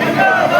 ਜਿੰਦਾਬਾਦ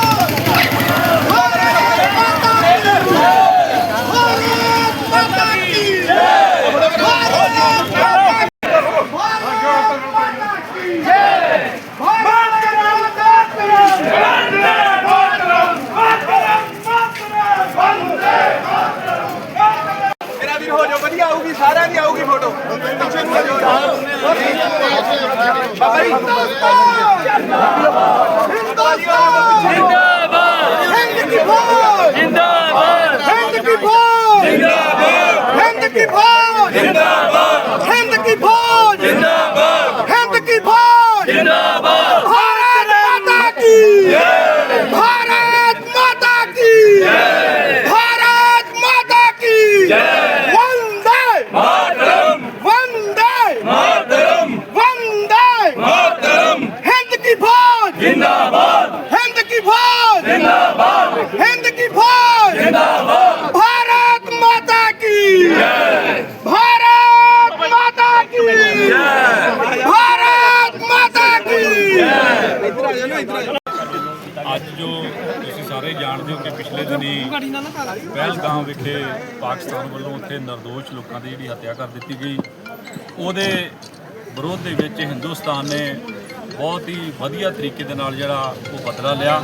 ਵਧੀਆ ਆਊਗੀ ਸਾਰਿਆਂ ਦੀ ਆਊਗੀ ਫੋਟੋ ਬਾਬਾ ਜੀ हिंद जिंदाबाद हिंद की फौज जिंदाबाद भारत माता की भारत माता की भारत माता की ਅੱਜ ਜੋ ਤੁਸੀਂ ਸਾਰੇ ਜਾਣਦੇ ਹੋ ਕਿ ਪਿਛਲੇ ਦਿਨੀ ਪਹਿਲਗਾਮ ਵਿਖੇ ਪਾਕਿਸਤਾਨ ਵੱਲੋਂ ਉੱਥੇ ਨਿਰਦੋਸ਼ ਲੋਕਾਂ ਦੀ ਜਿਹੜੀ ਹੱਤਿਆ ਕਰ ਦਿੱਤੀ ਗਈ ਉਹਦੇ ਵਿਰੋਧ ਦੇ ਵਿੱਚ ਹਿੰਦੁਸਤਾਨ ਨੇ ਬਹੁਤ ਹੀ ਵਧੀਆ ਤਰੀਕੇ ਦੇ ਨਾਲ ਜਿਹੜਾ ਉਹ ਬਦਲਾ ਲਿਆ।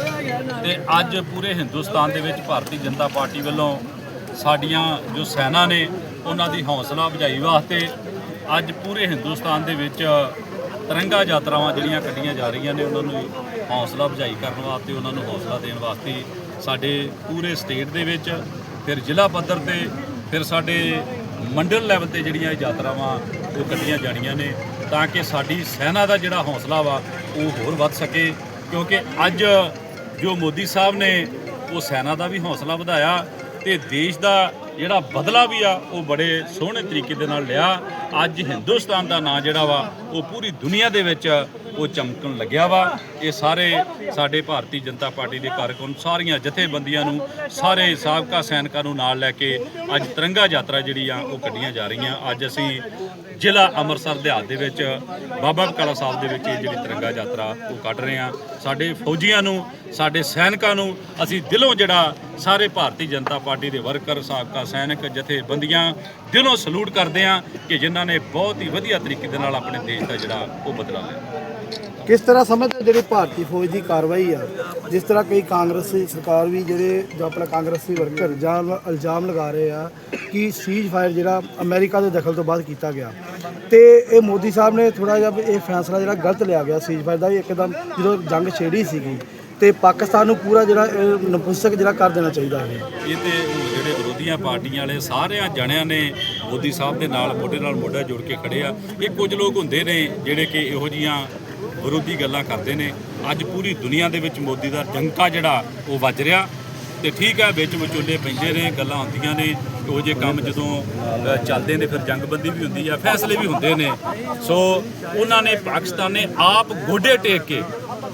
ਤੇ ਅੱਜ ਪੂਰੇ ਹਿੰਦੁਸਤਾਨ ਦੇ ਵਿੱਚ ਭਾਰਤੀ ਜਨਤਾ ਪਾਰਟੀ ਵੱਲੋਂ ਸਾਡੀਆਂ ਜੋ ਸੈਨਾ ਨੇ, ਉਹਨਾਂ ਦੀ ਹੌਸਲਾ ਅਫਜ਼ਾਈ ਵਾਸਤੇ ਅੱਜ ਪੂਰੇ ਹਿੰਦੁਸਤਾਨ ਦੇ ਵਿੱਚ ਤਿਰੰਗਾ ਯਾਤਰਾਵਾਂ ਜਿਹੜੀਆਂ ਕੱਢੀਆਂ ਜਾ ਰਹੀਆਂ ਨੇ, ਉਹਨਾਂ ਨੂੰ ਹੌਸਲਾ ਅਫਜ਼ਾਈ ਕਰਨ ਵਾਸਤੇ, ਉਹਨਾਂ ਨੂੰ ਹੌਸਲਾ ਦੇਣ ਵਾਸਤੇ ਸਾਡੇ ਪੂਰੇ ਸਟੇਟ ਦੇ ਵਿੱਚ, ਫਿਰ ਜ਼ਿਲ੍ਹਾ ਪੱਧਰ ਤੇ, ਫਿਰ ਸਾਡੇ ਮੰਡਲ ਲੈਵਲ ਤੇ ਜਿਹੜੀਆਂ ਇਹ ਯਾਤਰਾਵਾਂ ਉਹ ਕੱਢੀਆਂ ਜਾਣੀਆਂ ਨੇ। ਤਾਂ ਕਿ ਸਾਡੀ ਸੈਨਾ ਦਾ ਜਿਹੜਾ ਹੌਸਲਾ ਵਾ, ਉਹ ਹੋਰ ਵੱਧ ਸਕੇ। ਕਿਉਂਕਿ ਅੱਜ ਜੋ ਮੋਦੀ ਸਾਹਿਬ ਨੇ ਉਹ ਸੈਨਾ ਦਾ ਵੀ ਹੌਸਲਾ ਵਧਾਇਆ ਤੇ ਦੇਸ਼ ਦਾ ਜਿਹੜਾ ਬਦਲਾ ਵੀ ਆ, ਉਹ ਬੜੇ ਸੋਹਣੇ ਤਰੀਕੇ ਦੇ ਨਾਲ ਲਿਆ। ਅੱਜ ਹਿੰਦੁਸਤਾਨ ਦਾ ਨਾਂ ਜਿਹੜਾ ਵਾ, ਉਹ ਪੂਰੀ ਦੁਨੀਆ ਦੇ ਵਿੱਚ ਉਹ ਚਮਕਣ ਲੱਗਿਆ ਵਾ। ਇਹ ਸਾਰੇ ਸਾਡੇ ਭਾਰਤੀ ਜਨਤਾ ਪਾਰਟੀ ਦੇ ਕਾਰਕੁਨ, ਸਾਰੀਆਂ ਜਥੇਬੰਦੀਆਂ ਨੂੰ, ਸਾਰੇ ਸਾਬਕਾ ਸੈਨਿਕਾਂ ਨੂੰ ਨਾਲ ਲੈ ਕੇ ਅੱਜ ਤਿਰੰਗਾ ਯਾਤਰਾ ਜਿਹੜੀ ਆ, ਉਹ ਕੱਢੀਆਂ ਜਾ ਰਹੀਆਂ। ਅੱਜ ਅਸੀਂ ਜ਼ਿਲ੍ਹਾ ਅੰਮ੍ਰਿਤਸਰ ਦਿਹਾਤ ਦੇ ਵਿੱਚ, ਬਾਬਾ ਬਕਾਲਾ ਸਾਹਿਬ ਦੇ ਵਿੱਚ ਇਹ ਜਿਹੜੀ ਤਿਰੰਗਾ ਯਾਤਰਾ, ਉਹ ਕੱਢ ਰਹੇ ਆ ਸਾਡੇ ਫੌਜੀਆਂ ਨੂੰ, ਸਾਡੇ ਸੈਨਿਕਾਂ ਨੂੰ, ਅਸੀਂ ਦਿਲੋਂ ਜਿਹੜਾ ਸਾਰੇ ਭਾਰਤੀ ਜਨਤਾ ਪਾਰਟੀ ਦੇ ਵਰਕਰ, ਸਾਬਕਾ ਸੈਨਿਕ, ਜਥੇਬੰਦੀਆਂ, ਦਿਲੋਂ ਸਲੂਟ ਕਰਦੇ ਆ ਕਿ ਜਿਨ੍ਹਾਂ ਨੇ ਬਹੁਤ ਹੀ ਵਧੀਆ ਤਰੀਕੇ ਦੇ ਨਾਲ ਆਪਣੇ ਦੇਸ਼ ਦਾ ਜਿਹੜਾ, ਉਹ ਬਦਲਾ ਲਿਆ। ਕਿਸ ਤਰ੍ਹਾਂ ਸਮਝਦੇ ਹੋ ਜਿਹੜੀ ਭਾਰਤੀ ਫੌਜ ਦੀ ਕਾਰਵਾਈ ਆ? ਜਿਸ ਤਰ੍ਹਾਂ ਕਈ ਕਾਂਗਰਸੀ ਸਰਕਾਰ ਵੀ ਜਿਹੜੇ ਜੋ ਆਪਣਾ ਕਾਂਗਰਸੀ ਵਰਕਰ ਜਾਂ ਇਲਜ਼ਾਮ ਲਗਾ ਰਹੇ ਆ ਕਿ ਸੀਜ਼ ਫਾਇਰ ਜਿਹੜਾ ਅਮਰੀਕਾ ਦੇ ਦਖਲ ਤੋਂ ਬਾਅਦ ਕੀਤਾ ਗਿਆ। ਤੇ ਇਹ ਮੋਦੀ ਸਾਹਿਬ ਨੇ ਥੋੜਾ ਜਿਹਾ ਇਹ ਫੈਸਲਾ ਜਿਹੜਾ ਗਲਤ ਲਿਆ ਗਿਆ ਸੀਜ਼ ਫਾਇਰ ਦਾ ਵੀ ਇੱਕਦਮ ਜਦੋਂ ਜੰਗ ਛੇੜੀ ਸੀਗੀ ਤੇ ਪਾਕਿਸਤਾਨ ਨੂੰ ਪੂਰਾ ਜਿਹੜਾ ਇਹ ਨਪੁੰਸਕ ਜਿਹੜਾ ਕਰ ਦੇਣਾ ਚਾਹੀਦਾ ਹੈ। ਇਹ ਤੇ ਜਿਹੜੇ ਵਿਰੋਧੀਆਂ ਪਾਰਟੀਆਂ ਵਾਲੇ ਸਾਰਿਆਂ ਜਣਿਆਂ ਨੇ ਮੋਦੀ ਸਾਹਿਬ ਦੇ ਨਾਲ, ਮੋਢੇ ਨਾਲ ਮੋਢਾ ਜੋੜ ਕੇ ਖੜੇ ਆ। ਇਹ ਕੁਝ ਲੋਕ ਹੁੰਦੇ ਨੇ ਜਿਹੜੇ ਕਿ ਇਹੋ ਜੀਆਂ ਵਿਰੋਧੀ ਗੱਲਾਂ ਕਰਦੇ ਨੇ। ਅੱਜ ਪੂਰੀ ਦੁਨੀਆ ਦੇ ਵਿੱਚ ਮੋਦੀ ਦਾ ਡੰਕਾ ਜਿਹੜਾ, ਉਹ ਵੱਜ ਰਿਹਾ। ਤੇ ਠੀਕ ਹੈ, ਵਿੱਚ ਵਿਚੋਲੇ ਪੈਂਦੇ ਨੇ, ਗੱਲਾਂ ਹੁੰਦੀਆਂ ਨੇ। ਇਹੋ ਜਿਹੇ ਕੰਮ ਜਦੋਂ ਚੱਲਦੇ ਨੇ, ਫਿਰ ਜੰਗਬੰਦੀ ਵੀ ਹੁੰਦੀ ਆ, ਫੈਸਲੇ ਵੀ ਹੁੰਦੇ ਨੇ। ਸੋ, ਉਹਨਾਂ ਨੇ ਪਾਕਿਸਤਾਨ ਨੇ ਆਪ ਗੋਡੇ ਟੇਕ ਕੇ,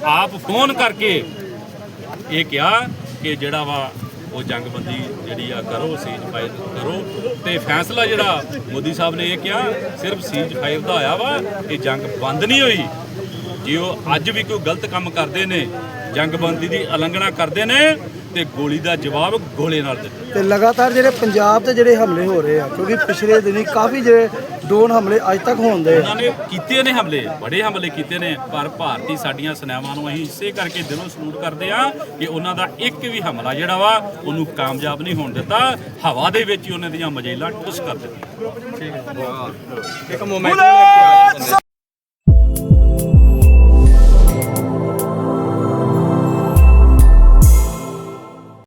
ਆਪ ਫੋਨ ਕਰਕੇ ਇਹ ਕਿਹਾ ਕਿ ਜਿਹੜਾ ਵਾ, ਉਹ ਜੰਗਬੰਦੀ ਜਿਹੜੀ ਆ, ਕਰੋ ਸੀਜ਼ ਫਾਇਰ ਕਰੋ। ਤੇ ਫੈਸਲਾ ਜਿਹੜਾ ਮੋਦੀ ਸਾਹਿਬ ਨੇ ਇਹ ਕਿਹਾ, ਸਿਰਫ ਸੀਜ਼ ਫਾਇਰ ਦਾ ਹੋਇਆ ਵਾ ਇਹ ਜੰਗ ਬੰਦ ਨਹੀਂ ਹੋਈ। ਜੇ ਉਹ ਅੱਜ ਵੀ ਕੋਈ ਗਲਤ ਕੰਮ ਕਰਦੇ ਨੇ ਜੰਗਬੰਦੀ ਦੀ ਉਲੰਘਣਾ ਕਰਦੇ ਨੇ ਤੇ ਗੋਲੀ ਦਾ ਜਵਾਬ ਗੋਲੇ ਨਾਲ ਦਿੱਤਾ ਤੇ ਲਗਾਤਾਰ ਜਿਹੜੇ ਪੰਜਾਬ ਤੇ ਜਿਹੜੇ ਹਮਲੇ ਹੋ ਰਹੇ ਆ ਕਿਉਂਕਿ ਪਿਛਲੇ ਦਿਨੀ ਕਾਫੀ ਜਿਹੜੇ ਡਰੋਨ ਹਮਲੇ ਅੱਜ ਤੱਕ ਹੋਣਦੇ ਉਹਨਾਂ ਨੇ ਕੀਤੇ ਨੇ ਹਮਲੇ ਬੜੇ ਹਮਲੇ ਕੀਤੇ ਨੇ ਪਰ ਭਾਰਤੀ ਸਾਡੀਆਂ ਸੈਨਾਵਾਂ ਨੂੰ ਅਸੀਂ ਇਸੇ ਕਰਕੇ ਦਿਲੋਂ ਸਲੂਟ ਕਰਦੇ ਆ ਕਿ ਉਹਨਾਂ ਦਾ ਇੱਕ ਵੀ ਹਮਲਾ ਜਿਹੜਾ ਵਾ ਉਹਨੂੰ ਕਾਮਯਾਬ ਨਹੀਂ ਹੋਣ ਦਿੱਤਾ। ਹਵਾ ਦੇ ਵਿੱਚ ਹੀ ਉਹਨਾਂ ਦੀਆਂ ਮਜੇਲਾਂ ਟੁੱਸ ਕਰ ਦਿੱਤੀਆਂ। ਇੱਕ ਮੋਮੈਂਟ